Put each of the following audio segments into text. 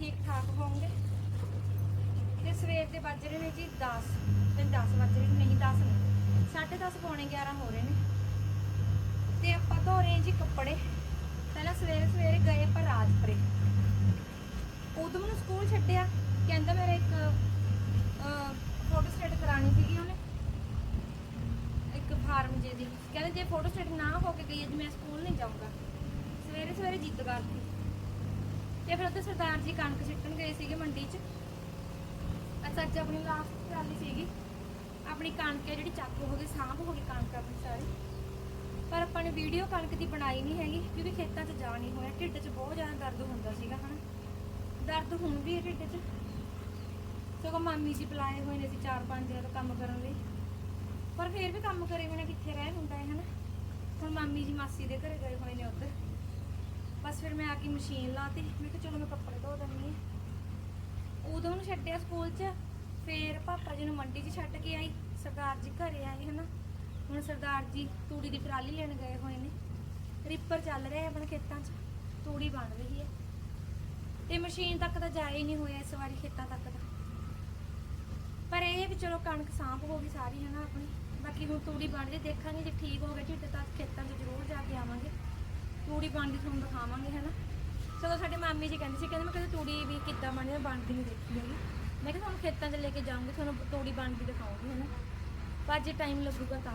ਠੀਕ ਠਾਕ ਹੋਵੋਗੇ? ਤੇ ਸਵੇਰ ਦੇ ਵੱਜ ਰਹੇ ਨੇ ਜੀ 10 ਤੇ 10 ਵੱਜ ਰਹੇ ਨੇ, ਨਹੀਂ 10 ਨਹੀਂ 10:30 ਪੌਣੇ 11 ਹੋ ਰਹੇ ਨੇ। ਤੇ ਆਪਾਂ ਧੋ ਰਹੇ ਹਾਂ ਜੀ ਕੱਪੜੇ। ਪਹਿਲਾਂ ਸਵੇਰੇ ਸਵੇਰੇ ਗਏ ਆਪਾਂ ਰਾਜਪੁਰੇ। ਉਦੋਂ ਮੈਨੂੰ ਸਕੂਲ ਛੱਡਿਆ। ਕਹਿੰਦਾ ਮੇਰਾ ਇੱਕ ਫੋਟੋ ਸਟੇਟ ਕਰਾਣੀ ਸੀਗੀ ਉਹਨੇ। ਇੱਕ ਫਾਰਮ ਜੇ ਦੀ। ਕਹਿੰਦੇ ਜੇ ਫੋਟੋ ਸਟੇਟ ਨਾ ਹੋ ਕੇ ਗਈ ਅੱਜ ਮੈਂ ਸਕੂਲ ਨਹੀਂ ਜਾਊਂਗਾ। ਸਵੇਰੇ ਸਵੇਰੇ ਜਿੱਦ ਕਰਤੀ ਤੇ ਫਿਰ ਉੱਥੇ ਸਰਦਾਰ ਜੀ ਕਣਕ ਸਿੱਟਣ ਗਏ ਸੀਗੇ ਮੰਡੀ 'ਚ। ਅੱਛਾ ਅੱਜ ਆਪਣੀ ਲਾਸਟ ਟਰਾਲੀ ਸੀਗੀ। ਆਪਣੀ ਕਣਕ ਹੈ ਜਿਹੜੀ ਚੱਕ ਹੋ ਗਈ, ਸਾਂਭ ਹੋ ਗਈ ਕਣਕ ਆਪਣੀ ਸਾਰੀ। ਪਰ ਆਪਾਂ ਨੇ ਵੀਡੀਓ ਕਣਕ ਦੀ ਬਣਾਈ ਨਹੀਂ ਹੈਗੀ, ਕਿਉਂਕਿ ਖੇਤਾਂ 'ਚ ਜਾ ਨਹੀਂ ਹੋਇਆ। ਢਿੱਡ 'ਚ ਬਹੁਤ ਜ਼ਿਆਦਾ ਦਰਦ ਹੁੰਦਾ ਸੀਗਾ, ਹਨਾ? ਦਰਦ ਹੁਣ ਵੀ ਹੈ ਢਿੱਡ 'ਚ। ਸਗੋਂ ਮਾਮੀ ਜੀ ਬੁਲਾਏ ਹੋਏ ਨੇ ਅਸੀਂ ਚਾਰ ਪੰਜ ਦਿਨਾਂ ਤੋਂ ਕੰਮ ਕਰਨ ਲਈ। ਪਰ ਫਿਰ ਵੀ ਕੰਮ ਕਰੇ ਬਿਨਾ ਕਿੱਥੇ ਰਹਿ ਹੁੰਦਾ ਹੈ ਹਨਾ? ਹੁਣ ਮਾਮੀ ਜੀ ਮਾਸੀ ਦੇ ਘਰੇ ਗਏ ਹੋਏ ਨੇ ਉੱਧਰ। ਬਸ ਫਿਰ ਮੈਂ ਆ ਕੇ ਮਸ਼ੀਨ ਲਾਤੀ। ਮੈਂ ਕਿਹਾ ਚਲੋ ਮੈਂ ਕੱਪੜੇ ਧੋ ਦਿੰਦੀ ਹਾਂ। ਉਦੋਂ ਨੂੰ ਛੱਡਿਆ ਸਕੂਲ 'ਚ, ਫਿਰ ਪਾਪਾ ਜੀ ਨੂੰ ਮੰਡੀ 'ਚ ਛੱਡ ਕੇ ਆਈ। ਸਰਦਾਰ ਜੀ ਘਰੇ ਆਏ, ਹਨਾ। ਹੁਣ ਸਰਦਾਰ ਜੀ ਤੂੜੀ ਦੀ ਟਰਾਲੀ ਲੈਣ ਗਏ ਹੋਏ ਨੇ। ਰਿਪਰ ਚੱਲ ਰਿਹਾ ਹੈ ਆਪਣੇ ਖੇਤਾਂ 'ਚ। ਤੂੜੀ ਬਣ ਰਹੀ ਹੈ। ਤੇ ਮਸ਼ੀਨ ਤੱਕ ਤਾਂ ਜਾਇਆ ਹੀ ਨਹੀਂ ਹੋਇਆ ਇਸ ਵਾਰੀ ਖੇਤਾਂ ਤੱਕ ਤਾਂ। ਪਰ ਇਹ ਵੀ ਚਲੋ ਕਣਕ ਸਾਂਭ ਹੋ ਗਈ ਸਾਰੀ ਹੈ ਨਾ ਆਪਣੀ। ਬਾਕੀ ਹੁਣ ਤੂੜੀ ਬਣ ਜੇ ਦੇਖਾਂਗੇ ਜੇ ਠੀਕ ਹੋ ਗਿਆ ਢਿੱਡ ਤਾਂ ਖੇਤਾਂ 'ਚ ਜ਼ਰੂਰ ਜਾ ਕੇ ਆਵਾਂਗੇ। ਤੂੜੀ ਬਣਦੀ ਤੁਹਾਨੂੰ ਦਿਖਾਵਾਂਗੇ ਹੈ ਨਾ? ਸਗੋਂ ਸਾਡੇ ਮਾਮੀ ਜੀ ਕਹਿੰਦੇ ਸੀ ਕਹਿੰਦੇ ਮੈਂ ਕਦੇ ਤੂੜੀ ਵੀ ਕਿੱਦਾਂ ਬਣਦੀ ਆ, ਬਣਦੀ ਨਹੀਂ ਦੇਖੀ ਹੈਗੀ। ਮੈਂ ਕਿਹਾ ਤੁਹਾਨੂੰ ਖੇਤਾਂ 'ਚ ਲੈ ਕੇ ਜਾਊਂਗੀ ਤੁਹਾਨੂੰ ਤੂੜੀ ਬਣਦੀ ਦਿਖਾਉਂਗੀ ਹੈ ਨਾ? ਪਰ ਜੇ ਟਾਈਮ ਲੱਗੂਗਾ ਤਾਂ।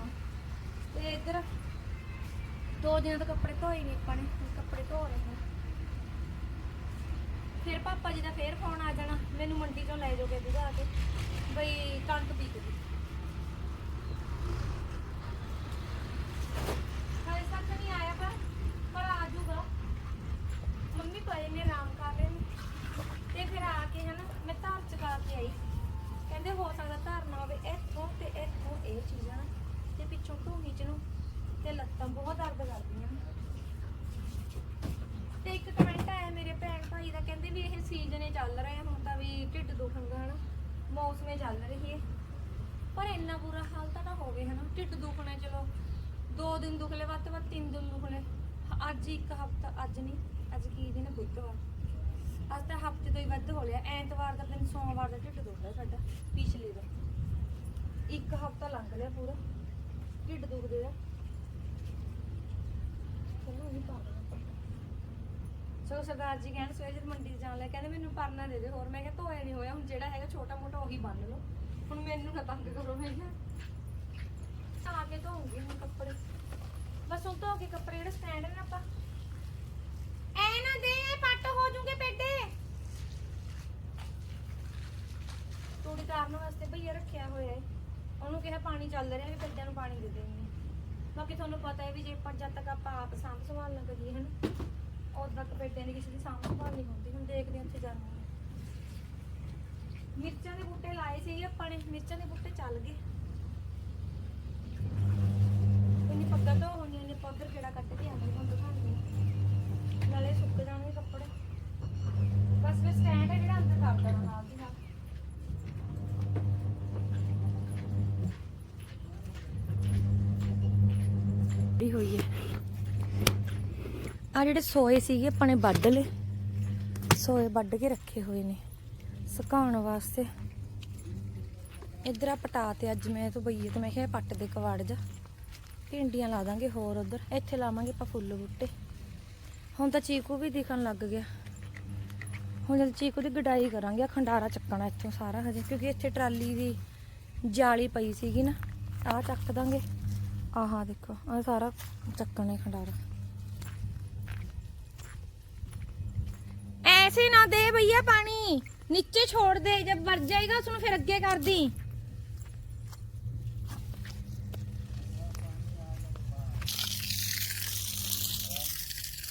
ਤੇ ਇੱਧਰ ਦੋ ਦਿਨਾਂ ਤੋਂ ਕੱਪੜੇ ਧੋਏ ਨਹੀਂ ਆਪਾਂ ਨੇ ਕੱਪੜੇ ਧੋ ਰਹੇ ਹਾਂ। ਫਿਰ ਪਾਪਾ ਜੀ ਦਾ ਫੇਰ ਫੋਨ ਆ ਜਾਣਾ ਮੈਨੂੰ ਮੰਡੀ ਤੋਂ ਲੈ ਜਾਓਗੇ ਬੁਝਾ ਕੇ। ਬਈ ਕਣਕ ਬੀਜ ਗਈ ਹਾਲੇ ਤੱਕ ਨਹੀਂ ਆਇਆ ਪਰ ਪਰ ਆ ਜਾਊਗਾ ਮੰਮੀ ਪਏ ਨੇ ਆਰਾਮ ਕਰ ਰਹੇ ਨੇ ਤੇ ਫਿਰ ਆ ਕੇ ਹਨਾ ਮੈਂ ਧਾਰ ਚਕਾ ਕੇ ਆਈ ਕਹਿੰਦੇ ਹੋ ਸਕਦਾ ਧਾਰ ਨਾ ਹੋਵੇ ਇੱਥੋਂ ਤੇ ਇੱਥੋਂ ਇਹ ਚੀਜ਼ਾਂ ਤੇ ਪਿੱਛੋਂ ਢੂਹੀ ਚ ਨੂੰ ਤੇ ਲੱਤਾਂ ਬਹੁਤ ਦਰਦ ਕਰਦੀਆਂ ਨੇ ਤੇ ਇੱਕ ਕਮੈਂਟ ਆਇਆ ਮੇਰੇ ਭੈਣ ਭਾਈ ਦਾ ਕਹਿੰਦੇ ਵੀ ਇਹ ਸੀਜ਼ਨ ਹੀ ਚੱਲ ਰਿਹਾ ਹੁਣ ਤਾਂ ਵੀ ਢਿੱਡ ਦੁਖਣਗਾ ਹਨਾ ਮੌਸਮੇ ਚੱਲ ਰਹੀ ਹੈ ਪਰ ਇੰਨਾ ਬੁਰਾ ਹਾਲ ਤਾਂ ਨਾ ਹੋਵੇ ਹਨਾ ਢਿੱਡ ਦੁਖਣਾ ਚਲੋ ਦੋ ਦਿਨ ਦੁਖਲੇ ਵੱਧ ਤੋਂ ਵੱਧ ਤਿੰਨ ਦਿਨ ਦੁਖਲੇ ਹ- ਅੱਜ ਇੱਕ ਹਫਤਾ ਅੱਜ ਨਹੀਂ ਅੱਜ ਕੀ ਦਿਨ ਹੈ ਬੁੱਧਵਾਰ ਅੱਜ ਤਾਂ ਹਫ਼ਤੇ ਤੋਂ ਹੀ ਵੱਧ ਹੋ ਲਿਆ ਐਤਵਾਰ ਦਾ ਦਿਨ, ਸੋਮਵਾਰ ਦਾ ਢਿੱਡ ਦੁਖਦਾ ਸਾਡਾ, ਪਿਛਲੇ ਦਾ। ਇੱਕ ਹਫਤਾ ਲੰਘ ਲਿਆ ਪੂਰਾ। ਢਿੱਡ ਦੁਖਦੇ ਦਾ ਚਲੋ ਨਹੀਂ ਪਾ ਸੋ ਸਰਦਾਰ ਜੀ ਕਹਿੰਦੇ ਸਵੇਰ ਜਦ ਮੰਡੀ 'ਚ ਜਾਣ ਲੈ ਕਹਿੰਦੇ ਮੈਨੂੰ ਪਰਨਾ ਦੇ ਦੇ ਹੋਰ। ਮੈਂ ਕਿਹਾ ਧੋਇਆ ਨਹੀਂ ਹੋਇਆ, ਹੁਣ ਜਿਹੜਾ ਹੈਗਾ ਛੋਟਾ ਮੋਟਾ ਉਹੀ ਬੰਨ ਲਓ। ਹੁਣ ਮੈਨੂੰ ਨਾ ਤੰਗ ਕਰੋ, ਮੈਂ ਕਿਹਾ ਆ ਕੇ ਧੋਉਂਗੀ ਹੁਣ ਕੱਪੜੇ। ਬਸ ਹੁਣ ਧੋ ਕੇ ਕੱਪੜੇ, ਜਿਹੜੇ ਸਟੈਂਡ ਨੇ ਆਪਾਂ। ਐ ਨਾ ਦੇ ਪੱਟ ਹੋ ਜੂਗੇ ਪੇਡੇ। ਤੂੜੀ ਤਾਰਨ ਵਾਸਤੇ ਭਈਆ ਰੱਖਿਆ ਹੋਇਆ ਹੈ ਉਹਨੂੰ ਕਿਹਾ ਪਾਣੀ ਚੱਲ ਰਿਹਾ ਵੀ ਪੇਡਿਆਂ ਨੂੰ ਪਾਣੀ ਦੇ ਦੇਣੀ ਬਾਕੀ ਤੁਹਾਨੂੰ ਪਤਾ ਹੈ ਵੀ ਜੇ ਆਪਾਂ ਜਦ ਤੱਕ ਆਪਾਂ ਆਪ ਸਾਂਭ ਸੰਭਾਲ ਨਾ ਕਰੀਏ, ਹਨ? ਉਦੋਂ ਤੱਕ ਪੇਡਿਆਂ ਦੀ ਕਿਸੇ ਦੀ ਸਾਂਭ ਸੰਭਾਲ ਨਹੀਂ ਹੁੰਦੀ। ਹੁਣ ਦੇਖਦੇ ਹਾਂ ਉੱਥੇ ਜਾਣਾ ਮਿਰਚਾਂ ਦੇ ਬੂਟੇ ਲਾਏ ਸੀ ਆਪਾਂ ਨੇ। ਮਿਰਚਾਂ ਦੇ ਬੂਟੇ ਚੱਲ ਗਏ ਇੰਨੀ ਪੱਗਾ ਤੋਂ ਹੋਣੀ ਨੇ ਪੌਦਰ ਕਿਹੜਾ ਕੱਟ ਕੇ ਆਉਂਦੇ ਹੁਣ ਦਿਖਾਉਂਦੇ ਨਾਲੇ ਸੁੱਕ ਜਾਣਗੇ ਕੱਪੜੇ ਬਸ ਫਿਰ ਸਟੈਂਡ ਹੈ ਜਿਹੜਾ ਅੰਦਰ ਕਰ ਦੇਣਾ ਨਾਲ ਦੀ ਨਾਲ ਵੀ ਹੋਈ ਹੈ। ਆ ਜਿਹੜੇ ਸੋਏ ਸੀਗੇ, ਆਪਾਂ ਨੇ ਵੱਢ ਲਏ। ਸੋਏ ਵੱਢ ਕੇ ਰੱਖੇ ਹੋਏ ਨੇ, ਸੁਕਾਉਣ ਵਾਸਤੇ। ਇਧਰ ਆ ਪਟਾ ਤੇ ਅੱਜ ਮੈਂ ਤੋਂ ਬਈਏ ਤੇ ਮੈਂ ਕਿਹਾ ਪੱਟ ਦੇ ਕਵਾੜ ਜਾ। ਭਿੰਡੀਆਂ ਲਾ ਦਾਂਗੇ ਹੋਰ ਉਧਰ। ਇੱਥੇ ਲਾਵਾਂਗੇ ਆਪਾਂ ਫੁੱਲ ਬੂਟੇ। ਹੁਣ ਤਾਂ ਚੀਕੂ ਵੀ ਦਿਖਣ ਲੱਗ ਗਿਆ। ਹੁਣ ਜਦ ਚੀਕੂ ਦੀ ਗਡਾਈ ਕਰਾਂਗੇ ਖੰਡਾਰਾ ਚੱਕਣਾ ਇੱਥੋਂ ਸਾਰਾ ਹਜੇ, ਕਿਉਂਕਿ ਇੱਥੇ ਟਰਾਲੀ ਦੀ ਜਾਲੀ ਪਈ ਸੀਗੀ ਨਾ, ਆਹ ਚੱਕ ਦਾਂਗੇ। ਆਹਾ ਦੇਖੋ ਆ ਸਾਰਾ ਚੱਕਣੇ ਖੰਡਾਰਾ ऐसे ना दे भैया पानी नीचे छोड़ दे जब भर जाएगा उसमें फिर अगे कर दी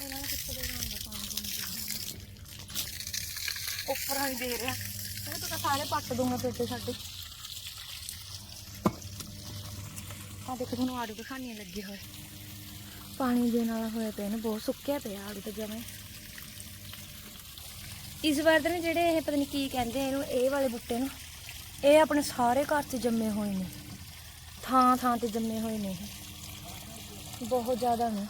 ਇਹਨਾਂ ਨੂੰ ਕਿੱਥੇ ਦੇਣਾ ਹੁੰਦਾ ਪਾਣੀ ਪੂਣੀ ਉੱਪਰ ਆਈ ਦੇ ਰਿਹਾ ਇਹ ਤਾਂ ਸਾਰੇ ਪੱਟ ਦੂੰਗਾ ਪੇਟੇ ਸਾਡੇ ਆ ਦੇਖੋ ਤੁਹਾਨੂੰ ਆੜੂ ਦਿਖਾਣੀਆਂ ਲੱਗੇ ਹੋਏ। ਪਾਣੀ ਦੇਣ ਵਾਲਾ ਹੋਇਆ ਪਿਆ ਇਹਨੂੰ ਬਹੁਤ ਸੁੱਕਿਆ ਪਿਆ ਆੜੂ ਤਾਂ ਜਮੇ ਇਸ ਵਾਰ ਦੇ ਨੇ ਜਿਹੜੇ ਇਹ ਪਤਾ ਨਹੀਂ ਕੀ ਕਹਿੰਦੇ ਇਹਨੂੰ ਇਹ ਵਾਲੇ ਬੂਟੇ ਨੂੰ ਇਹ ਆਪਣੇ ਸਾਰੇ ਘਰ 'ਚ ਜੰਮੇ ਹੋਏ ਨੇ। ਥਾਂ ਥਾਂ ਤੇ ਜੰਮੇ ਹੋਏ ਨੇ ਇਹ। ਬਹੁਤ ਜ਼ਿਆਦਾ ਨੇ।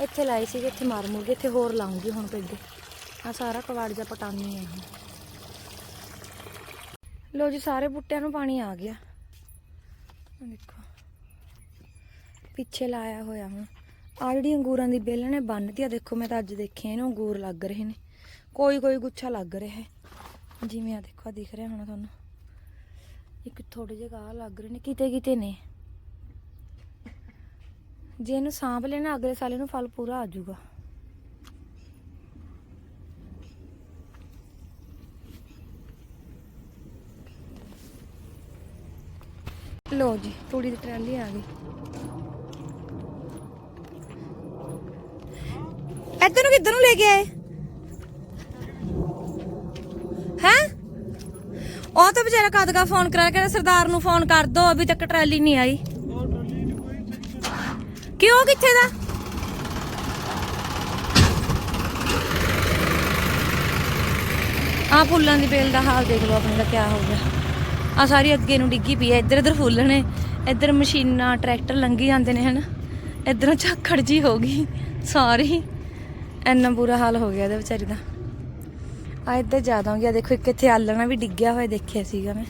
ਇੱਥੇ ਲਾਏ ਸੀਗੇ ਇੱਥੇ ਮਾਰ ਮੁਰ ਗਏ ਇੱਥੇ ਹੋਰ ਲਾਉਂਗੀ ਹੁਣ ਪੇਡੇ। ਆ ਸਾਰਾ ਕਵਾੜ ਜਾ ਪਟਾਨੀ ਆ ਲੋ ਜੀ ਸਾਰੇ ਬੂਟਿਆਂ ਨੂੰ ਪਾਣੀ ਆ ਗਿਆ। ਦੇਖੋ। ਪਿੱਛੇ ਲਾਇਆ ਹੋਇਆ ਹੁਣ ਆ ਜਿਹੜੀ ਅੰਗੂਰਾਂ ਦੀ ਬੇਲ ਨੇ ਬੰਨਤੀ ਆ, ਦੇਖੋ ਮੈਂ ਤਾਂ ਅੱਜ ਦੇਖੇ ਇਹਨੂੰ ਅੰਗੂਰ ਲੱਗ ਰਹੇ ਨੇ। ਕੋਈ ਕੋਈ ਗੁੱਛਾ ਲੱਗ ਰਿਹਾ ਹੈ। ਜਿਵੇਂ ਆ ਦੇਖੋ ਦਿਖ ਰਿਹਾ ਹੋਣਾ ਤੁਹਾਨੂੰ। ਇੱਕ ਥੋੜੇ ਜਿਹੇ ਗਾਹ ਲੱਗ ਰਹੇ ਨੇ, ਕਿਤੇ ਕਿਤੇ ਨੇ। ਜੇ ਇਹਨੂੰ ਸਾਂਭ ਲੈਣਾ ਅਗਲੇ ਸਾਲ ਇਹਨੂੰ ਫਲ ਪੂਰਾ ਆ ਜਾਊਗਾ। ਲੋ ਜੀ, ਤੂੜੀ ਦੀ ਟਰਾਲੀ ਆ ਗਈ। ਇੱਧਰ ਨੂੰ ਕਿੱਧਰ ਨੂੰ ਲੈ ਕੇ ਆਏ? ਹੈ? ਉਹ ਤਾਂ ਵਿਚਾਰਾ ਕਦ ਕਾ ਫੋਨ ਕਰਾ ਕੇ ਸਰਦਾਰ ਨੂੰ ਫੋਨ ਕਰ ਦੋ, ਅਭੀ ਤੱਕ ਟਰਾਲੀ ਨਹੀਂ ਆਈ। ਕਿਉਂ, ਕਿੱਥੇ ਦਾ? ਆ ਫੁੱਲਾਂ ਦੀ ਬੇਲ ਦਾ ਹਾਲ ਦੇਖ ਲਓ ਆਪਣੇ ਦਾ ਕਿਆ ਹੋ ਗਿਆ। ਆ ਸਾਰੀ ਅੱਗੇ ਨੂੰ ਡਿੱਗੀ ਪਈ ਐ ਇੱਧਰ ਇੱਧਰ ਫੁੱਲ ਨੇ, ਇੱਧਰ ਮਸ਼ੀਨਾਂ, ਟਰੈਕਟਰ ਲੰਘੀ ਜਾਂਦੇ ਨੇ, ਹਨ? ਇੱਧਰੋਂ ਝਾਖੜ ਜੀ ਹੋ ਗਈ, ਸਾਰੀ। ਇੰਨਾ ਬੁਰਾ ਹਾਲ ਹੋ ਗਿਆ ਇਹਦੇ ਵਿਚਾਰੀ ਦਾ। ਆ ਇੱਧਰ ਜ਼ਿਆਦਾ ਹੋ ਗਿਆ। ਦੇਖੋ, ਇੱਕ ਇੱਥੇ ਆਲਣਾ ਵੀ ਡਿੱਗਿਆ ਹੋਇਆ, ਦੇਖਿਆ ਸੀਗਾ ਮੈਂ।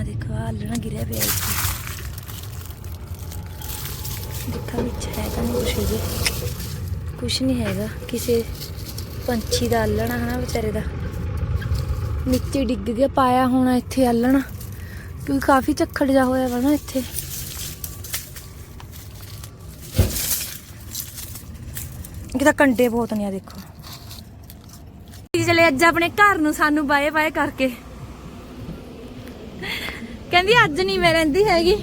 ਆ ਦੇਖੋ ਆਲਣਾ ਗਿਰਿਆ ਪਿਆ ਇੱਥੇ। ਦੇਖਾ, ਵਿੱਚ ਹੈਗਾ ਨਹੀਂ ਕੁਛ ਇਹਦੇ ਕੁਛ ਨਹੀਂ ਹੈਗਾ। ਕਿਸੇ ਪੰਛੀ ਦਾ ਆਲਣਾ ਹਨਾ ਵਿਚਾਰੇ ਦਾ। ਨੀਚੇ ਡਿੱਗ ਗਿਆ, ਪਾਇਆ ਹੋਣਾ ਇੱਥੇ ਆਲਣਾ ਕਿਉਂਕਿ ਕਾਫੀ ਝੱਖੜ ਜਾ ਹੋਇਆ ਵਾ ਨਾ ਇੱਥੇ। ਇੱਕ ਤਾਂ ਕੰਡੇ ਬਹੁਤ ਨੇ ਆ ਦੇਖੋ। ਚਲੇ ਅੱਜ ਆਪਣੇ ਘਰ ਨੂੰ ਸਾਨੂੰ ਬਾਏ ਬਾਏ ਕਰਕੇ। ਕਹਿੰਦੀ ਅੱਜ ਨਹੀਂ ਮੈਂ ਰਹਿੰਦੀ ਹੈਗੀ।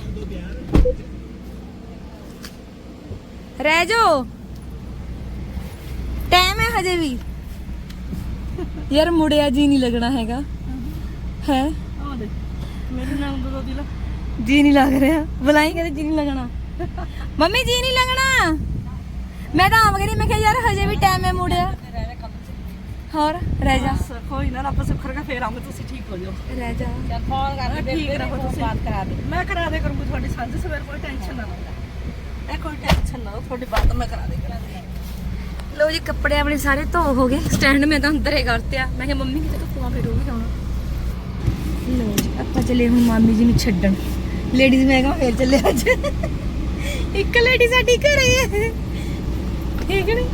ਰਹਿ ਜੋ ਟਾਈਮ ਹੈ ਹਜੇ ਵੀ। ਯਾਰ ਮੁੜਿਆ ਜੀ ਨਹੀਂ ਲੱਗਣਾ ਹੈਗਾ। ਹੈ? ਆ ਦੇ ਮੇਰੇ ਨਾਮ ਦਾ ਦਿਲ ਜੀ ਨਹੀਂ ਲੱਗ ਰਿਹਾ। ਬੁਲਾਈ ਕਹਿੰਦੇ ਜੀ ਨਹੀਂ ਲੱਗਣਾ। ਮੰਮੀ ਜੀ ਨਹੀਂ ਲੱਗਣਾ। ਮੈਂ ਤਾਂ ਆਮ ਕਹਿੰਦੀ ਮੈਂ ਕਿਹਾ ਯਾਰ ਹਜੇ ਵੀ ਟਾਈਮ ਹੈ ਮੁੜਿਆ ਹੋਰ ਰਹਿ ਜਾ। ਕੋਈ ਨਾ ਰੱਬ ਸੁੱਖ ਰਗਾ ਫੇਰ ਆਉਂਗੇ ਤੁਸੀਂ ਠੀਕ ਹੋ ਜਾਓ। ਰਹਿ ਜਾ। ਚੱਲ ਫੋਨ ਕਰਕੇ ਠੀਕ ਰਹੋ ਤੁਸੀਂ। ਬਾਤ ਕਰਾ ਦੇ ਮੈਂ ਕਰਾ ਦੇ ਕਰੂੰਗੀ ਤੁਹਾਡੀ ਸਾਂਝ ਸਵੇਰ ਕੋਈ ਟੈਨਸ਼ਨ ਨਾ ਲਓ। ਇਹ ਕੋਈ ਟੈਨਸ਼ਨ ਨਾ ਲਓ ਤੁਹਾਡੀ ਬਾਤ ਮੈਂ ਕਰਾ ਦੇ ਕਰਾਂਗੀ। ਲੋ ਜੀ ਕੱਪੜੇ ਆਪਣੇ ਸਾਰੇ ਧੋ ਹੋ ਗਏ। ਸਟੈਂਡ ਮੈਂ ਤਾਂ ਅੰਦਰ ਹੀ ਕਰਤਿਆ। ਮੈਂ ਕਿਹਾ ਮੰਮੀ ਕਿਤੇ ਧੁੱਪਾਂ ਫੇਰੂਗੀ ਹੁਣ। ਲੋ ਜੀ ਆਪਾਂ ਚੱਲੇ ਹੁਣ ਮਾਮੀ ਜੀ ਨੂੰ ਛੱਡਣ। ਲੇਡੀਜ਼ ਮੈਂ ਕਹਾਂ ਫੇਰ ਚੱਲੇ ਅੱਜ। ਇੱਕ ਲੇਡੀ ਸਾਡੀ ਘਰੇ। ਹੈ ਠੀਕ ਨਹੀਂ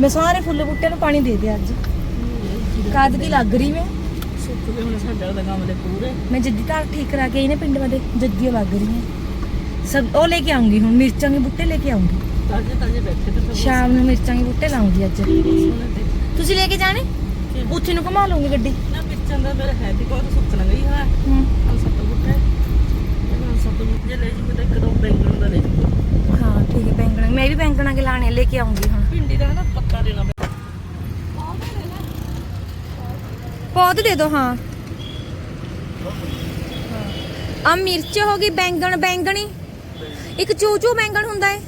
ਮੈਂ ਸਾਰੇ ਫੁੱਲ ਬੂਟਿਆਂ ਨੂੰ ਪਾਣੀ ਦੇ ਦਿਆ ਅੱਜ। ਕਦ ਦੀ ਲੱਗ ਰਹੀ ਮੈਂ? ਦੇ ਹੁਣ ਸਾਡੇ ਵਾਲੇ ਕੰਮ ਦੇ ਪੂਰੇ। ਮੈਂ ਜੱਦੀ ਘਰ ਠੀਕ ਕਰਾ ਕੇ ਆਈ ਨੇ ਪਿੰਡ ਵਾਲੇ ਜੱਦੀਆਂ ਲੱਗ ਰਹੀਆਂ। ਸਭ ਉਹ ਲੈ ਕੇ ਆਉਂਗੀ ਹੁਣ ਮਿਰਚਾਂ ਦੇ ਬੂਟੇ ਲੈ ਕੇ ਆਉਂਗੀ। ਤਾਜੇ ਤਾਜੇ ਬੈਠੇ ਤੇ ਸ਼ਾਮ ਨੂੰ ਮਿਰਚਾਂ ਦੇ ਬੂਟੇ ਲਾਉਂਗੀ ਅੱਜ। ਤੁਸੀਂ ਲੈ ਕੇ ਜਾਣੇ? ਉੱਥੇ ਨੂੰ ਘੁਮਾ ਲਵਾਂਗੀ ਗੱਡੀ। ਨਾ ਪਿੱਛੇ ਦਾ ਮੇਰੇ ਹੈ ਵੀ ਬਹੁਤ ਸੁੱਕ ਨਾ ਗਈ ਹਾਂ। ਹੂੰ ਸੱਤ ਬੁੱਟੇ। ਲੈ ਜੀ ਇੱਕ ਦੋ ਬੈਂਗਣ ਦਾ ਲੈ ਜੀ। ਹਾਂ ਠੀਕ ਹੈ ਬੈਂਗਣਾ। ਮੈਂ ਵੀ ਬੈਂਗਣਾ ਕੇ ਲਾਣੇ ਲੈ ਕੇ ਆਉਂਗੀ ਹੁਣ। ਭਿੰਡੀ ਦਾ ਨਾ ਪੱਤਾ ਦੇਣਾ ਪੈਂਦਾ ਪੌਦ ਦੇ ਦਿਓ ਹਾਂ। ਆ ਮਿਰਚ ਹੋ ਗਈ ਬੈਂਗਣ ਬੈਂਗਣੀ। ਇੱਕ ਚੂਚੂ ਬੈਂਗਣ ਹੁੰਦਾ ਹੈ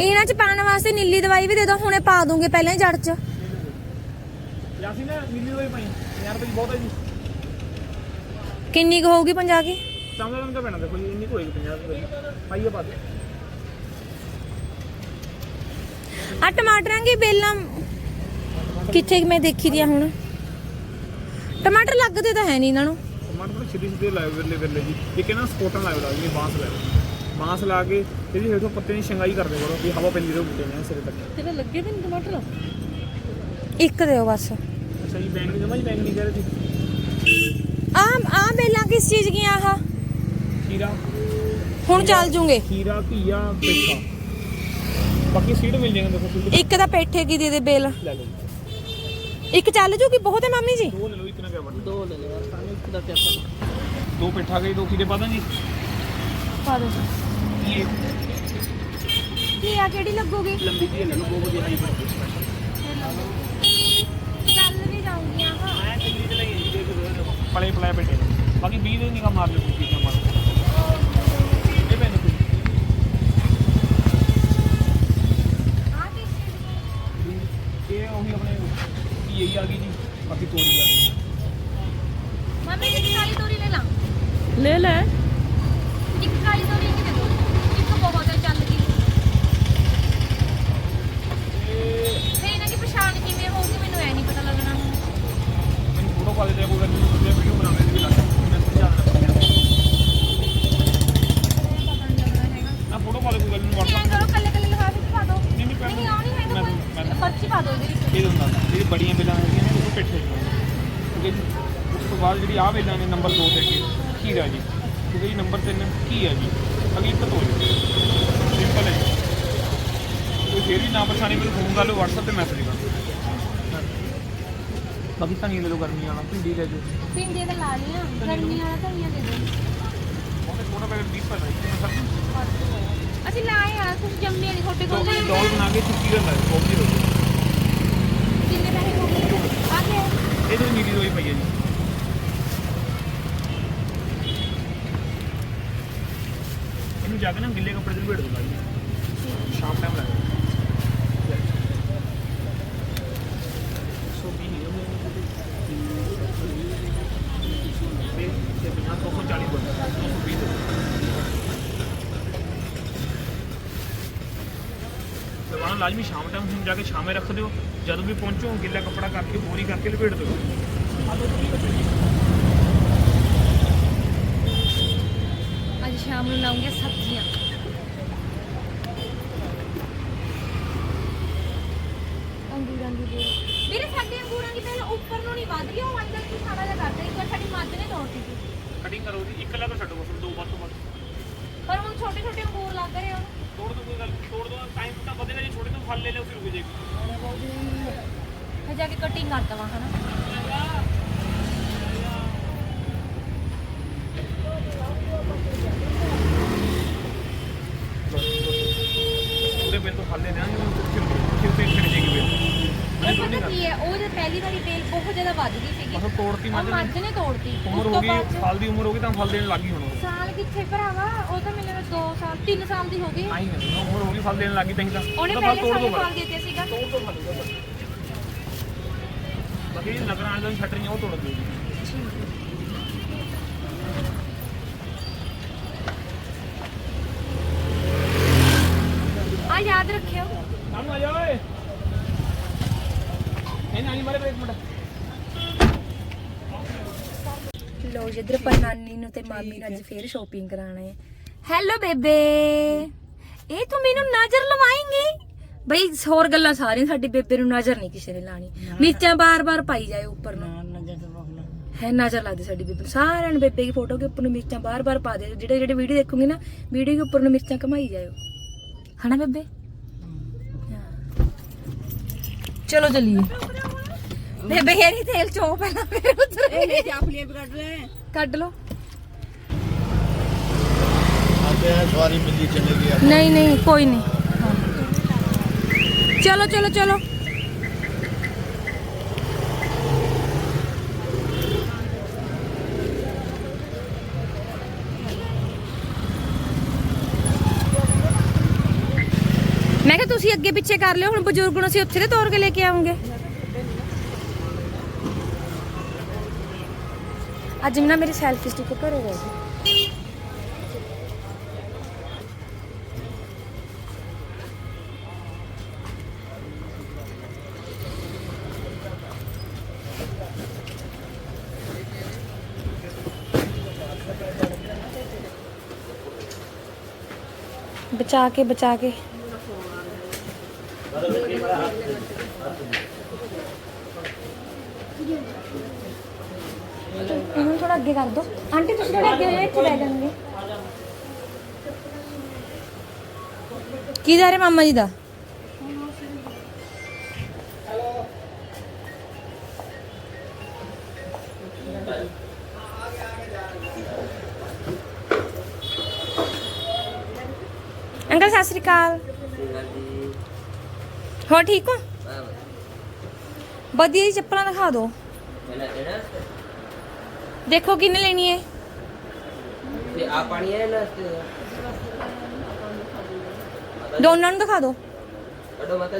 ਇਹਨਾਂ ਚ ਪਾਉਣ ਵਾਸਤੇ ਨੀਲੀ ਦਵਾਈ ਵੀ ਦੇ ਦਿਓ ਹੁਣੇ ਪਾ ਦੂੰਗੇ ਪਹਿਲਾਂ ਹੀ ਜੜ ਚ। ਯਾਸੀ ਨਾ ਨੀਲੀ ਹੋਈ ਪਈ। 50 ਰੁਪਏ ਦੀ ਬਹੁਤ ਹੈ ਜੀ। ਕਿੰਨੀ ਕੁ ਹੋਊਗੀ 50 ਕੀ? ਚਾਹੁੰਦੇ ਤਾਂ ਪੈਣਾ ਦੇਖੋ ਜੀ ਇੰਨੀ ਕੁ ਹੋਏਗੀ 50 ਰੁਪਏ। ਦੀ ਪਾਈਏ ਪਾ ਦੇ ਆ ਟਮਾਟਰਾਂ ਦੀ ਬੇਲਾਂ ਕਿੱਥੇ ਮੈਂ ਦੇਖੀ ਦੀਆਂ ਹੁਣ? ਟਮਾਟਰ ਲੱਗਦੇ ਤਾਂ ਹੈ ਨਹੀਂ ਇਹਨਾਂ ਨੂੰ। ਟਮਾਟਰ ਨੂੰ ਸਿੱਧੇ ਸਿੱਧੇ ਲਾਏ ਵਿਰਲੇ ਵਿਰਲੇ ਜੀ। ਇੱਕ ਇਹਨਾਂ ਸਪੋਟਾਂ ਲਾਏ ਲਾ ਜੀ ਬਾਂਸ ਲਾਏ ਬਾਂਸ ਲਾ ਕੇ ਇਹਦੀ ਹੇਠੋਂ ਪੱਤੇ ਦੀ ਸ਼ੰਗਾਈ ਕਰਦੇ ਕਰੋ ਵੀ ਹਵਾ ਪੈਂਦੀ ਰਹੇ ਬੂਟੇ ਨੇ ਸਿਰੇ ਤੱਕ। ਤੇਰੇ ਲੱਗੇ ਤੇ ਨੀ ਟਮਾਟਰ? ਇੱਕ ਦਿਓ ਬਸ। ਅੱਛਾ ਜੀ ਬੈਂਗਣੀ ਜਮਾ ਜੀ ਬੈਂਗਣੀ ਕਹਿ ਰਹੇ ਸੀ। ਆ ਆ ਬੇਲਾਂ ਕਿਸ ਚੀਜ਼ ਦੀਆਂ ਆਹ? ਖੀਰਾ। ਹੁਣ ਚੱਲ ਜੂਗੇ। ਖੀਰਾ ਘੀਆ ਪੇਠਾ। ਬਾਕੀ ਸੀਡ ਮਿਲ ਜਾਣਗੇ ਦੇਖੋ ਸੀਡ ਇੱਕ ਤਾਂ ਪੇਠੇ ਕੀ ਦੇ ਦੇ ਬੇਲ? ਲੈ ਲਓ ਇੱਕ ਚੱਲ ਜੂਗੀ ਬਹੁਤ ਹੈ ਮਾਮੀ ਜੀ? ਦੋ ਲੈ ਲਓ ਇਤਨਾ ਕਿਆ ਬਣਦਾ ਦੋ ਲੈ ਲਿਆ ਸਾਨੂੰ ਇੱਕ ਦਾ ਕਿਆ ਪਤਾ ਦੋ ਪੇਠਾ ਗਈ ਦੋ ਖੀਰੇ ਪਾ ਦਾਂ ਜੀ ਪਾ ਦੋ। ਇਹ? ਕੀ ਆ ਕਿਹੜੀ ਲੱਗੂਗੀ? ਲੰਬੀ ਜੀ ਲੈ ਲਓ ਬਹੁਤ ਵਧੀਆ ਹੈ ਚੱਲ ਵੀ ਜਾਊਗੀ ਆਹ ਮੈਂ ਦਿੱਲੀ ਚ ਲਈ ਜੀ ਦੇਖ ਲਓ ਪਲੇ ਪਲੇ ਬੈਠੇ ਨੇ। ਬਾਕੀ 20 ਦਿਨ ਨਿਕਾ ਮਾਰ ਲਿਓ ਚੀਜ਼ਾਂ ਖੀਰਾ ਜੀ। ਠੀਕ ਹੈ ਜੀ ਨੰਬਰ 3 ਕੀ ਹੈ ਜੀ? ਅਗਲੀ ਇੱਕ ਤੋਰੀ ਸਿੰਪਲ ਹੈ ਕੋਈ ਫੇਰ ਵੀ ਨਾ ਪਰੇਸ਼ਾਨੀ ਮੈਨੂੰ ਫੋਨ ਕਰ ਲਓ WhatsApp ਤੇ ਮੈਸੇਜ ਕਰ ਦਿਓ। ਬਾਕੀ ਧਨੀਆ ਲੈ ਲਓ ਗਰਮੀ ਵਾਲਾ ਭਿੰਡੀ ਲੈ ਜਾਓ। ਪਿੰਡੇ ਤੇ ਲਾ ਲਿਆ ਗਰਮੀ ਵਾਲਾ ਧਨੀਆ ਦੇ ਦਿਓ। ਉਹਨੇ ਛੋਟਾ ਪੈਕਟ 20 ਰੁਪਏ ਦਾ ਹੈ ਅਸੀਂ ਲਾਏ ਆ ਕੁਝ ਜੰਮੇ ਨਹੀਂ ਤੁਹਾਡੇ ਕੋਲ ਡੋਲ ਡੋਲ ਬਣਾ ਕੇ ਚੁੱਕੀ ਦਾ ਹੈ ਕੋਪੀ ਰੋਟੀ ਕਿੰਨੇ ਪੈਸੇ ਹੋ ਗਏ? ਆ ਗਏ। ਇਹ ਤੋਂ ਨੀਲੀ ਰੋਈ ਪਈ ਹੈ ਜੀ। ਜਾ ਕੇ ਨਾ ਗਿੱਲੇ ਕੱਪੜੇ ਦੇ ਲਪੇਟ ਦੋ ਜੀ ਸ਼ਾਮ ਟਾਈਮ ਲੱਗਦਾ ਸੋ ਵੀ ਨਹੀਂ ਇਹ ਤੇ ਬਿਨਾ 240 ਬੋਲ 220 ਲਵਾਣਾ ਲਾਜ਼ਮੀ ਸ਼ਾਮ ਟਾਈਮ ਹੁਣ ਜਾ ਕੇ ਸ਼ਾਮੇ ਰੱਖ ਦਿਓ। ਜਦੋਂ ਵੀ ਪਹੁੰਚੋ, ਗਿੱਲਾ ਕੱਪੜਾ ਕਰਕੇ, ਬੋਰੀ ਕਰਕੇ ਲਪੇਟ ਦਿਓ। ਅੱਜ ਸ਼ਾਮ ਨੂੰ ਲਾਉਂਗੇ ਸਬਜ਼ੀਆਂ ਅੰਗੂਰਾਂ ਦੀ ਬੇਲ ਵੀਰੇ ਸਾਡੇ ਅੰਗੂਰਾਂ ਦੀ ਬੇਲ ਉੱਪਰ ਨੂੰ ਨਹੀਂ ਵੱਧ ਰਹੀ ਉਹ ਅੰਦਰ ਨੂੰ ਸਾਰਾ ਜਿਹਾ ਕਰਦਾ ਇੱਕ ਵਾਰ ਸਾਡੀ ਮੱਝ ਨੇ ਤੋੜਤੀ ਸੀ ਕਟਿੰਗ ਕਰੋ ਜੀ ਇੱਕ ਲੱਗ ਛੱਡੋ ਬਸ ਦੋ ਵੱਧ ਤੋਂ ਵੱਧ ਪਰ ਹੁਣ ਛੋਟੇ ਛੋਟੇ ਅੰਗੂਰ ਲੱਗ ਰਹੇ ਹੁਣ ਤੋੜ ਦੋ ਕੋਈ ਗੱਲ ਨੀ, ਤੋੜ ਦੋ ਟਾਈਮ ਤਾਂ ਵਧੇਗਾ ਜੇ ਛੋਟੇ ਤੋਂ ਫਲ ਲੈ ਲਿਓ ਫਿਰ ਰੁਕ ਜਾਏਗੀ ਫਿਰ ਜਾ ਕੇ ਕਟਿੰਗ ਕਰ ਦਵਾਂ ਹਨਾ ਉਹਦੇ ਬਿੱਲ ਤੋਂ ਫਲ ਲੈ ਲੈਣਾ ਫਿਰ ਛਿੜ ਜਾਏਗੀ ਬਿੱਲ ਉਹ ਪਤਾ ਕੀ ਹੈ ਉਹ ਜਦ ਪਹਿਲੀ ਵਾਰੀ ਬੇਲ ਬਹੁਤ ਜ਼ਿਆਦਾ ਵੱਧ ਗਈ ਸੀਗੀ ਉਹ ਤੋੜਤੀ ਮੱਝ ਨੇ ਮੱਝ ਨੇ ਤੋੜਤੀ। ਉਮਰ ਹੋ ਤੋਂ ਗਈ ਸਾਲ ਦੀ ਉਮਰ ਹੋ ਗਈ ਤਾਂ ਫਲ ਦੇਣ ਲੱਗ ਹੁਣ ਉਹ। ਸਾਲ ਕਿੱਥੇ ਭਰਾਵਾ ਉਹ ਤਾਂ ਮੈਨੂੰ 2 ਸਾਲ 3 ਸਾਲ ਦੀ ਹੋ ਗਈ। ਆਈ ਨਹੀਂ ਉਮਰ ਹੋ ਗਈ ਫਲ ਦੇਣ ਲੱਗ ਤਾਂ ਹੀ ਤਾਂ ਉਹਨੇ ਫਲ ਪਹਿਲੇ ਤੋੜ ਸਾਲ ਦੋ ਫਲ ਦਿੱਤੇ ਸੀਗਾ। ਤੋੜ ਦੋ ਫਲ ਫਲ। ਬਾਕੀ ਨਗਰਾਂ ਵਾਲੇ ਛੱਟ ਰਹੀਆਂ ਉਹ ਤੋੜ ਦਿਓ ਜੀ ਆ ਯਾਦ ਰੱਖਿਓ ਕੰਮ ਆ ਜਾ ਓਏ ਇਹ ਨਾਨੀ ਮਾਰੇ ਬ੍ਰੇਕ ਮਿੰਟ ਲੋ ਜਿੱਧਰ ਪਰ ਨਾਨੀ ਨੂੰ ਤੇ ਮਾਮੀ ਨੂੰ ਅੱਜ ਫੇਰ ਸ਼ੋਪਿੰਗ ਕਰਾਣਾ ਹੈ। ਹੈਲੋ ਬੇਬੇ। ਇਹ ਤੂੰ ਮੈਨੂੰ ਨਜ਼ਰ ਲਵਾਏਂਗੀ? ਬਈ ਹੋਰ ਗੱਲਾਂ ਸਾਰੀਆਂ ਸਾਡੀ ਬੇਬੇ ਨੂੰ ਨਜ਼ਰ ਨਹੀਂ ਕਿਸੇ ਨੇ ਲਾਣੀ ਮਿਰਚਾਂ ਬਾਰ-ਬਾਰ ਪਾਈ ਜਾਏ ਉੱਪਰ ਨੂੰ। ਹੈ ਨਜ਼ਰ ਲੱਗਦੀ ਸਾਡੀ ਬੇਬੇ ਨੂੰ। ਸਾਰਿਆਂ ਨੂੰ ਬੇਬੇ ਦੀ ਫੋਟੋ ਕੇ ਉੱਪਰ ਨੂੰ ਮਿਰਚਾਂ ਬਾਰ-ਬਾਰ ਪਾ ਦਿਓ ਜਿਹੜੇ ਜਿਹੜੇ ਵੀਡੀਓ ਦੇਖੋਗੇ ਨਾ ਵੀਡੀਓ ਦੇ ਉੱਪਰ ਨੂੰ ਮਿਰਚਾਂ ਕਮਾਈ ਜਾਇਓ। ਹਨਾ ਬੇਬੇ। ਚਲੋ ਚਲੀਏ। ਬੇਬੇ ਕਹਿੰਦੀ ਤੇਲ ਚੋ ਪਹਿਲਾਂ ਫਿਰ ਉਧਰ ਇਹ ਜਾਫਲੀਆਂ ਵੀ ਕੱਢ ਲੈ। ਕੱਢ ਲੋ ਆਤੇ ਚਲੋ ਚਲੋ ਚਲੋ ਮੈਂ ਕਿਹਾ ਤੁਸੀਂ ਅੱਗੇ ਪਿੱਛੇ ਕਰ ਲਿਓ ਹੁਣ ਬਜ਼ੁਰਗ ਨੂੰ ਅਸੀਂ ਉੱਥੇ ਤੇ ਤੋਰ ਕੇ ਲੈ ਕੇ ਆਵਾਂਗੇ। ਅੱਜ ਨਾ ਮੇਰੀ ਸੈਲਫੀ ਸਟਿਕ ਘਰੇ ਰਹਿ ਗਈ ਬਚਾ ਕੇ ਬਚਾ ਕੇ ਇਹਨੂੰ ਥੋੜਾ ਅੱਗੇ ਕਰ ਦੋ। ਆਂਟੀ ਤੁਸੀਂ ਥੋੜਾ ਅੱਗੇ ਹੋ ਜਾਓ ਇੱਥੇ ਬਹਿ ਜਾਣਗੇ। ਕੀ ਜਾ ਰਿਹਾ ਮਾਮਾ ਜੀ ਦਾ? ਅੰਕਲ ਸਤਿ ਸ੍ਰੀ ਅਕਾਲ। ਹੋ ਠੀਕ ਹੋ? ਵਧੀਆ ਜੀ ਚੱਪਲਾਂ ਦਿਖਾ ਦਿਓ ਦੇਖੋ ਕਿੰਨੇ ਲੈਣੀ ਹੈ ਤੇ ਆ ਪਾਣੀ ਹੈ ਨਾ ਦੋਨਾਂ ਨੂੰ ਦਿਖਾ ਦਿਓ ਕੱਢੋ ਮਾਤਾ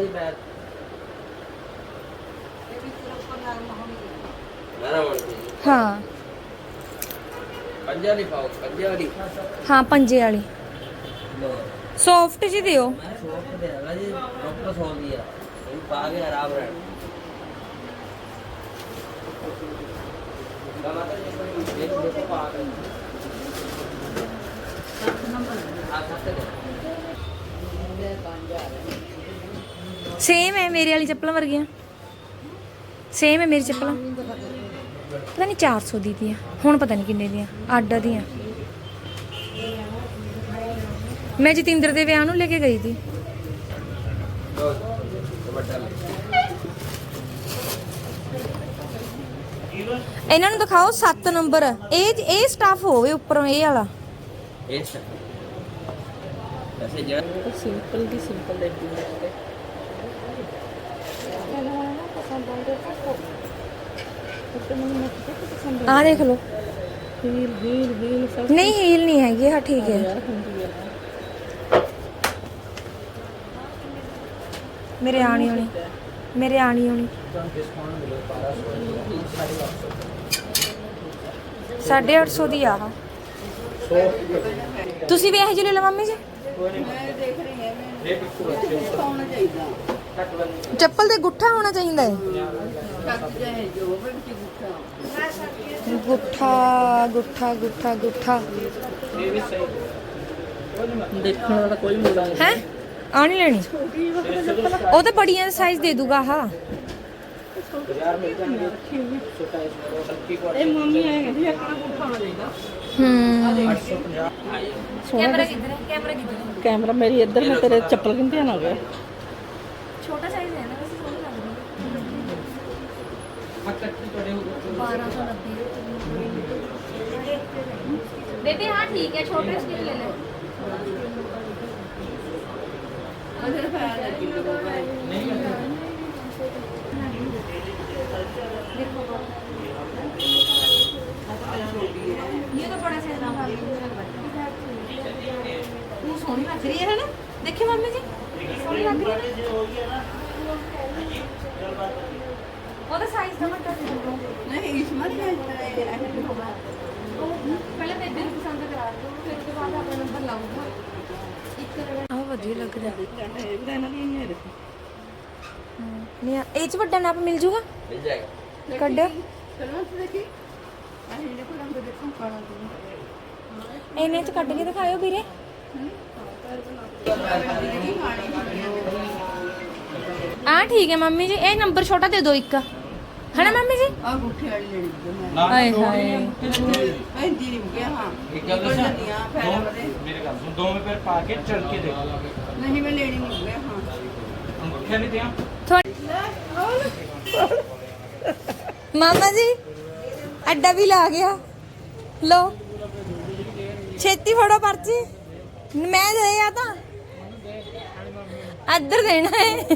ਸੇਮ ਹੈ ਮੇਰੇ ਵਾਲੀ ਚੱਪਲਾਂ ਵਰਗੀਆਂ। ਸੇਮ ਹੈ ਮੇਰੀ ਚੱਪਲਾਂ। ਪਤਾ ਨਹੀਂ 400 ਦੀ ਦੀਆਂ, ਹੁਣ ਪਤਾ ਨਹੀਂ ਕਿੰਨੇ ਦੀਆਂ, ਅੱਡ ਦੀਆਂ। ਮੈਂ ਜਤਿੰਦਰ ਦੇ ਵਿਆਹ ਨੂੰ ਲੈ ਕੇ ਗਈ ਸੀ। ਵੱਡਾ ਲੈ ਇਹਨਾਂ ਨੂੰ ਦਿਖਾਓ 7 ਨੰਬਰ। ਇਹ ਇਹ ਸਟਾਫ ਹੋਵੇ ਉੱਪਰੋਂ ਇਹ ਵਾਲਾ। ਇਹ ਐਸੇ ਸਿੰਪਲ ਦੀ ਸਿੰਪਲ ਆਹ ਦੇਖ ਲਓ। ਹੀਲ ਹੀਲ ਹੀਲ ਸਭ ਨਹੀਂ ਹੀਲ ਨਹੀਂ ਹੈਗੀ ਹਾਂ ਠੀਕ ਹੈ। ਮੇਰੇ ਆਣੀ ਹੋਣੀ। ਮੇਰੇ ਆਣੀ ਹੋਣੀ। ਸਾਢੇ 800 ਦੀ ਆ। ਤੁਸੀਂ ਵੀ ਇਹ ਜਿਹੀ ਲੈ ਲਓ ਮੰਮੀ ਜੀ? ਚੱਪਲ ਦੇ ਗੁੱਠਾ ਹੋਣਾ ਚਾਹੀਦਾ ਹੈ। ਗੁੱਠਾ ਗੁੱਠਾ ਗੁੱਠਾ ਗੁੱਠਾ। ਦੇਖਣ ਵਾਲਾ ਕੋਈ ਮੁੰਡਾ ਨਹੀਂ। ਹੈ? ਆ ਨਹੀਂ ਲੈਣੀ। ਉਹ ਤਾਂ ਬੜੀਆਂ ਸਾਈਜ਼ ਦੇ ਦੂਗਾ ਹੂੰ ਕੈਮਰਾ ਕਿੱਧਰ ਹੈ ਕੈਮਰਾ ਕਿੱਧਰ ਹੈ ਕੈਮਰਾ ਮੇਰੀ ਇੱਧਰ ਮੈਂ ਤੇਰੇ ਚੱਪਲ ਕਿੰਨ ਧਿਆਨ ਹੋ ਗਿਆ ਛੋਟਾ ਸਾਈਜ਼ ਹੈ ਨਾ ਵੈਸੇ ਸੋਹਣੀ ਲੱਗਦੀ ਹੈ ਬੇਬੀ ਹਾਂ ਠੀਕ ਹੈ ਛੋਟੇ ਸਟਿਕ ਲੈ ਲੈ ये तो बड़ा साइज ना वो सोनी लग रही है ना देखिए मम्मी जी सोनी लग रही है ना ਉਹਦਾ ਸਾਈਜ਼ ਦਾ ਵੱਡਾ ਦੇ ਦਿਓ ਨਹੀਂ ਇਸ ਮਾਰੀ ਪਹਿਲਾਂ ਬੇਬੇ ਨੂੰ ਪਸੰਦ ਕਰਾ ਦਿਓ ਫਿਰ ਉਹਦੇ ਬਾਅਦ ਆਪਣਾ ਨੰਬਰ ਲਾਊਗਾ ਇੱਕ ਰਗੜ ਆਹ ਵਧੀਆ ਲੱਗ ਰਿਹਾ ਇਹਦਾ ਇਹਨਾਂ ਦੀ ਨਹੀਂ ਦੇਖੋ ਨਹੀਂ ਆ- ਇਹ ਚ ਵੱਡਾ ਨਾਪ ਮਿਲ ਜੂਗਾ ਮਿਲ ਜਾਏਗਾ ਕੱਢ ਇਹਨੇ ਚ ਕੱਢ ਕੇ ਦਿਖਾਇਓ ਵੀਰੇ ਆ ਠੀਕ ਹੈ ਮੰਮੀ ਜੀ ਇਹ ਨੰਬਰ ਛੋਟਾ ਦੇ ਦਿਓ ਇੱਕ ਹਨਾ ਮੰਮੀ ਜੀ ਆ ਗੁੱਠੇ ਵਾਲੀ ਲੈਣੀ ਮੈਂ ਹਾਏ ਹਾਏ ਪੈਂਦੀ ਨਹੀਂ ਗਿਆ ਹਾਂ ਇੱਕ ਗੱਲ ਦੱਸਾਂ ਫੈਲਾ ਮੇਰੇ ਗੱਲ ਸੁਣ ਦੋਵੇਂ ਪੈਰ ਪਾ ਕੇ ਚੜ ਕੇ ਦੇਖ ਨਹੀਂ ਮੈਂ ਲੈਣੀ ਨਹੀਂ ਗਿਆ ਹਾਂ ਅੰਗੂਠਿਆ ਨਹੀਂ ਦਿਆਂ ਮਾਮਾ ਜੀ, ਅੱਡਾ ਵੀ ਲਾ ਗਿਆ। ਲੋ ਛੇਤੀ ਫੜੋ ਪਰਚੀ। ਮੈਂ ਦੇ ਆ ਤਾਂ। ਇੱਧਰ ਦੇਣਾ ਹੈ।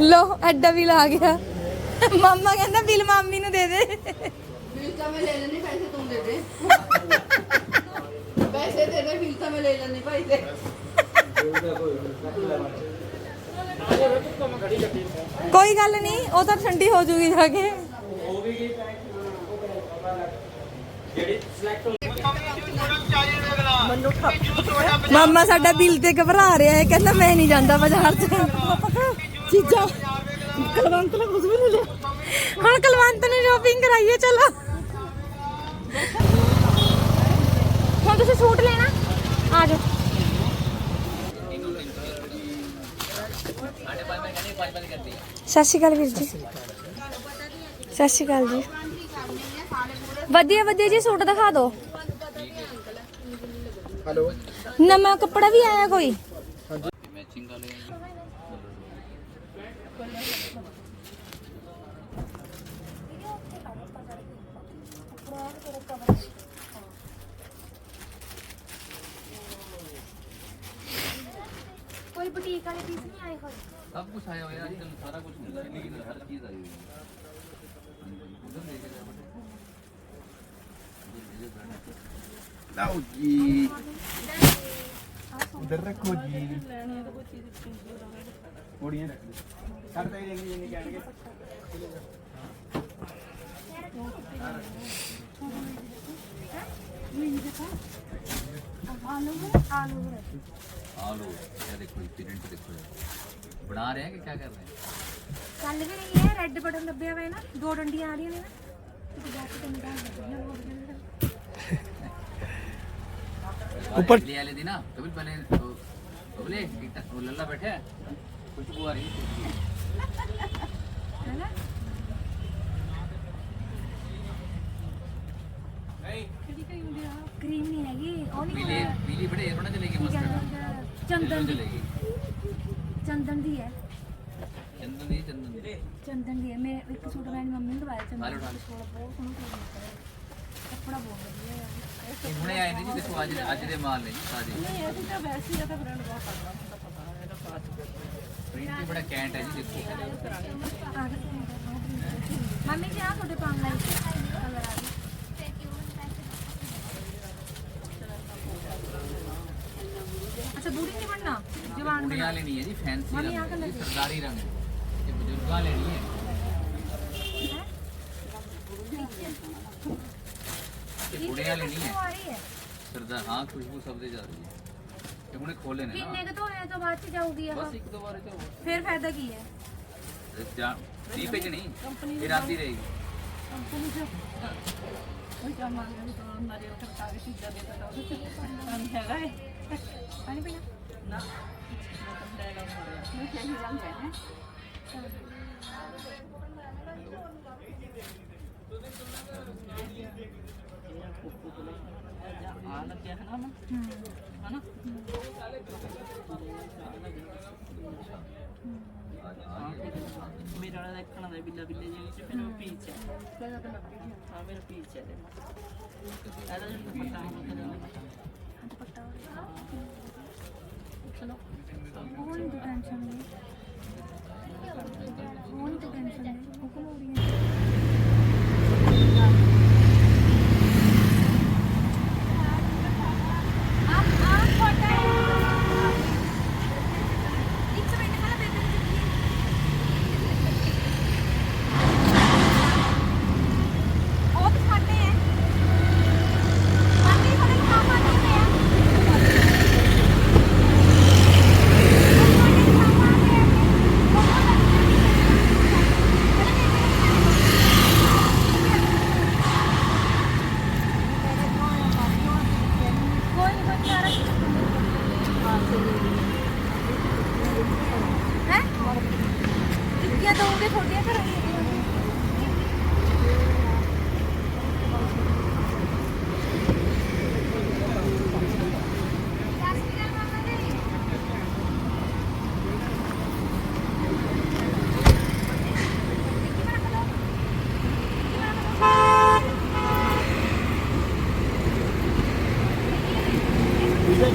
ਲੋ ਅੱਡਾ ਵੀ ਲਾ ਗਿਆ। ਮਾਮਾ ਕਹਿੰਦਾ, ਬਿਲ ਮਾਮੀ ਨੂੰ ਦੇ ਦੇ। ਬਿਲ ਤਾਂ ਮੈਂ ਲੈ ਲੈਣੀ ਪੈਸੇ ਤੂੰ ਦੇ ਦੇ। ਪੈਸੇ ਦੇ ਦੇ, ਬਿਲ ਤਾਂ ਮੈਂ ਲੈ ਲੈਣੀ ਪੈਸੇ ਕੋਈ ਗੱਲ ਨਹੀਂ ਉਹ ਤਾਂ ਠੰਡੀ ਹੋ ਜੂਗੀ ਜਾ ਕੇ। ਮਾਮਾ ਸਾਡਾ ਬਿੱਲ ਤੇ ਘਬਰਾ ਰਿਹਾ ਹੈ ਕਹਿੰਦਾ ਮੈਂ ਨਹੀਂ ਜਾਂਦਾ ਬਾਜ਼ਾਰ 'ਚ। ਚੀਜ਼ਾਂ ਕਲਵੰਤ ਨੇ ਕੁਝ ਵੀ ਨਹੀਂ ਲਿਆ। ਹੁਣ ਕਲਵੰਤ ਨੂੰ ਸ਼ਾਪਿੰਗ ਕਰਾਈਏ ਚਲੋ। ਹੁਣ ਤੁਸੀਂ ਸੂਟ ਲੈਣਾ? ਆ ਜਾਓ। ਸਤਿ ਸ਼੍ਰੀ ਅਕਾਲ ਵੀਰ ਜੀ। ਸਤਿ ਸ਼੍ਰੀ ਅਕਾਲ ਜੀ। ਵਧੀਆ ਵਧੀਆ ਜੀ ਸੂਟ ਦਿਖਾ ਦਿਓ। ਹੈਲੋ। ਨਵਾਂ ਕੱਪੜਾ ਵੀ ਆਇਆ ਕੋਈ? ਕੋਈ ਬੁਟੀਕ ਵਾਲੇ ਪੀਸ ਨਹੀਂ ਆਏ ਹੋਏ? सब कुछ आया हुआ है आजकल सारा कुछ मिल रहा है हर चीज़ आई हुई है। जी। रखो जी। रख आलू आलू आलू। ये देखो देखो। बना रहे हैं कि क्या कर रहे हैं ਚੱਲ ਵੀ ਰਹੀ ਹੈ ਰੈੱਡ ਬਟਨ ਦੱਬਿਆ ਹੋਇਆ ਹੈ ਨਾ ਦੋ ਡੰਡੀਆਂ ਆ ਰਹੀਆਂ ਨੇ ਨਾ ਤੇ ਬਾਅਦ ਚ ਤੈਨੂੰ ਦੱਸ ਦਿੰਦੀ ਹਾਂ ਹੋਰ ਗੱਲ ऊपर ले आले दी ना कभी पहले तो बबले एक वो लल्ला बैठे हैं खुशबू आ रही है ਹੈ ਨਾ ਕਰੀਮ ਨਹੀਂ ਹੈਗੀ ਉਹ ਨਹੀਂ पीली पीली बड़े ये थोड़ा चलेगी ਕੀ मस्त ਕਹਿੰਦੇ ਹੁੰਦੇ ਆ, ਚੰਦਨ ਦੀ ਹੈ। ਚੰਦਨ ਦੀ ਚੰਦਨ ਦੀ। ਚੰਦਨ ਦੀ ਮੈਂ ਇੱਕ ਸੂਟ ਮੈਂ ਮੰਮੀ ਨੂੰ ਦਵਾਇਆ ਚੰਦਨ ਦਾ ਕੋਲ ਬਹੁਤ ਸੋਹਣਾ ਸੂਟ ਕੱਪੜਾ ਬਹੁਤ ਵਧੀਆ ਹੈ। ਹੁਣੇ ਆਏ ਨੇ ਜੀ ਅੱਜ ਅੱਜ ਦੇ ਮਾਲ ਨੇ ਸਾਜੇ ਨਹੀਂ ਇਹ ਤਾਂ ਵੈਸੇ ਹੀ ਤਾਂ ਬ੍ਰਾਂਡ ਬਹੁਤ ਤਕੜਾ ਹੁੰਦਾ ਪਤਾ ਹੈ ਇਹਦਾ ਪਾਸ ਪ੍ਰਿੰਟ ਵੀ ਬੜਾ ਕੈਂਟ ਹੈ ਜੀ ਦੇਖੋ। ਮੰਮੀ ਜੀ ਆ ਤੁਹਾਡੇ ਪਾਉਣ ਲਈ ਆ ਲੈਣੀ ਹੈ ਜੀ? ਫੈਂਸੀ ਰੰਗ ਸਰਦਾਰੀ ਰੰਗ ਤੇ ਬਜ਼ੁਰਗਾਂ ਲੈਣੀ ਹੈ? ਤੇ ਬੁੜਿਆ ਲੈਣੀ ਹੈ? ਸਰਦਾਰ ਹਾਂ ਖੁਸ਼ਬੂ ਸਭ ਦੇ ਜਾ। ਰਹੀ ਹੈ ਤੇ ਹੁਣੇ ਖੋਲੇ ਨੇ ਕਿੰਨੇ ਕੁ ਧੋਣੇ ਤੋਂ ਬਾਅਦ ਚ ਜਾਊਗੀ ਆ ਬਸ ਇੱਕ ਦੋ ਵਾਰ ਤੇ ਫਿਰ ਫਾਇਦਾ ਕੀ ਹੈ? ਜਾਂ ਨਹੀਂ ਭੇਜਣੀ ਇਹ ਰਾਤੀ ਰਹੇਗੀ। ਕੰਪਨੀ ਚ। ਕੋਈ ਕੰਮ ਮੰਗਣੀ ਤੋਂ ਮਾਰੇ ਉਹ ਕਾਗਜ਼ ਸਿੱਧਾ ਦੇ ਦਿੱਤਾ। ਉਹ ਹੈਗਾ ਹੈ ਪਾਣੀ ਪੀਣਾ? ਨਾ। ਮਤਲਬ ਲੈਗਾ ਮਾਰਿਆ ਮੈਂ ਸਹੀ ਰੰਗ ਹੈ ਆ ਲੱਗਿਆ ਹੈ ਨਾ ਅਮਨ? ਹਨਾ ਮੇਰਾ ਵਾਲਾ ਦੇਖਣਾ ਦਾ ਬਿੱਲਾ ਬਿੱਲੇ ਜਿਹੇ ਚ ਫਿਰ ਉਹ ਪੀਚ ਹੈ ਹਾਂ ਮੇਰਾ ਪੀਚ ਹੈ ਇਹਦਾ ਜਿਹੜਾ ਦੁਪੱਟਾ ਹੁੰਦਾ ਹੈ ਦੁਪੱਟਾ ਚਲੋ ਉਹ ਨਹੀਂ ਟੈਨਸ਼ਨ ਨਹੀਂ ਉਹ ਨਹੀਂ ਟੈਨਸ਼ਨ ਨਹੀਂ ਹੁਕਮ ਹੋ ਰਹੀ ਹੈ ਆਪ ਆਪ ਫੋਟੋ ਇੱਕ ਮਿੰਟ ਖੜਾ ਬੇਬੇ ਨੂੰ ਚੁੱਕੀ ਉਹ ਤਾਂ ਸਾਡੇ ਹੈ ਮੰਮੀ ਸਾਡੇ ਕੰਮ ਆਉਂਦੇ ਆ ਕੋਈ ਕੋਈ ਸਾਰਾ ਹੈ ਟਿੱਕੀਆਂ ਦਊਂਗੇ ਤੁਹਾਡੀਆਂ ਘਰ ਆ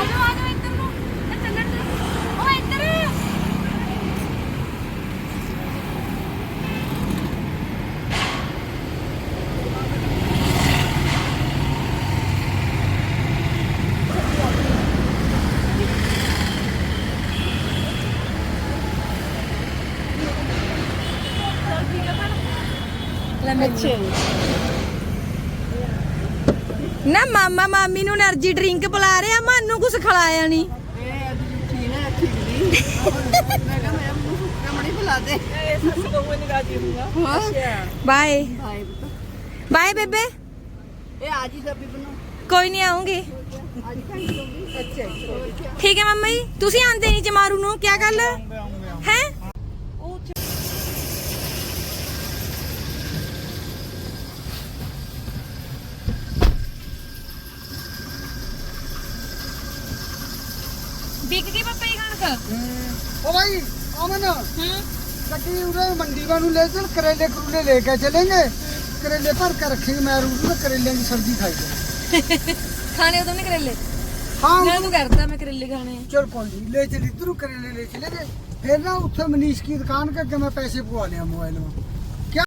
ਜਾਓ ਆ ਜਾਓ ਇੱਧਰ ਨੂੰ ਇਹ ਚੱਲਣ ਦੇ ਉਹ ਇੱਧਰ ਨਾ ਮਾਮਾ, ਮਾਮੀ ਨੂੰ એનર્ਜੀ ਡਰਿੰਕ ਪਿਲਾ ਰਿਹਾ, ਮਾਨੂੰ ਕੁਝ ਖਿਲਾਇਆ ਨਹੀਂ ਬਾਏ ਬਾਏ ਬੇਬੇ ਇਹ ਆ ਜੀ ਸਭੀ ਬਣਾ ਕੋਈ ਨਹੀਂ ਆਉਂਗੀ। ਠੀਕ ਹੈ ਮੰਮੀ ਤੁਸੀਂ ਆਂਦੇ ਨਹੀਂ ਜਮਾਰੂ ਨੂੰ ਕੀ ਗੱਲ? ਹੈ? अमन लकड़ी उधर मंडी वालों ले चल करेले करूले लेके चलेंगे करेले भर के रखेंगे मैं रूट में करेले की सब्जी खाएगी खाने तुमने करेले हाँ मैं तो करता मैं करेले खाने चल कोई नहीं ले चल इधर करेले ले चलेंगे फिर ना उत्थे मनीष की दुकान करके मैं पैसे पुआ लिया मोबाइल में